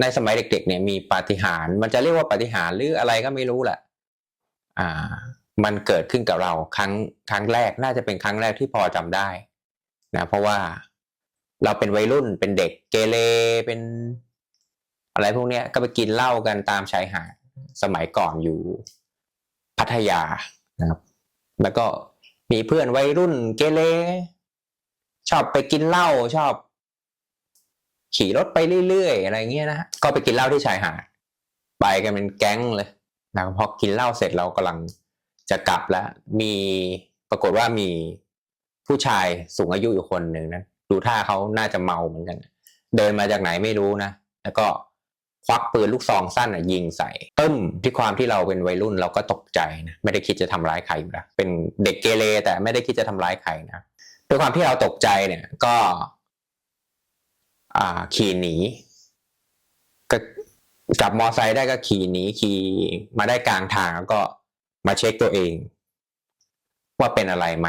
ในสมัยเด็กๆเนี่ยมีปาฏิหาริย์มันจะเรียกว่าปาฏิหาริย์หรืออะไรก็ไม่รู้แหละอ่า มันเกิดขึ้นกับเราครั้งครั้งแรกน่าจะเป็นครั้งแรกที่พอจำได้นะเพราะว่าเราเป็นวัยรุ่นเป็นเด็กเกเรเป็น อะไรพวกเนี้ยก็ไปกินเหล้ากันตามชายหาดสมัยก่อนอยู่พัทยานะครับ แล้วก็มีเพื่อนวัยรุ่นเกเรชอบไปกินเหล้าชอบ ขี่รถไปเรื่อยๆอะไรเงี้ยนะก็ไปกินเหล้าที่ชายหาดไปกันเป็นแก๊งเลยนะพอกินเหล้าเสร็จเรากำลังจะกลับแล้วมีปรากฏว่ามีผู้ชายสูงอายุอยู่คนหนึ่งนะดูท่าเขาน่าจะเมาเหมือนกัน เดินมาจากไหนไม่รู้นะแล้วก็ควักปืนลูกซองสั้นอะยิงใส่ตึ้มที่ความที่เราเป็นวัยรุ่นเราก็ตกใจนะไม่ได้คิดจะทำร้ายใครอยู่แล้วเป็นเด็กเกเรแต่ไม่ได้คิดจะทำร้ายใครนะด้วยความที่เราตกใจเนี่ย ก็ ขี่หนีก็จับมอไซค์ได้ก็ขี่หนีขี่มาได้กลางทางแล้วก็มาเช็คตัวเอง ว่าเป็นอะไรไหม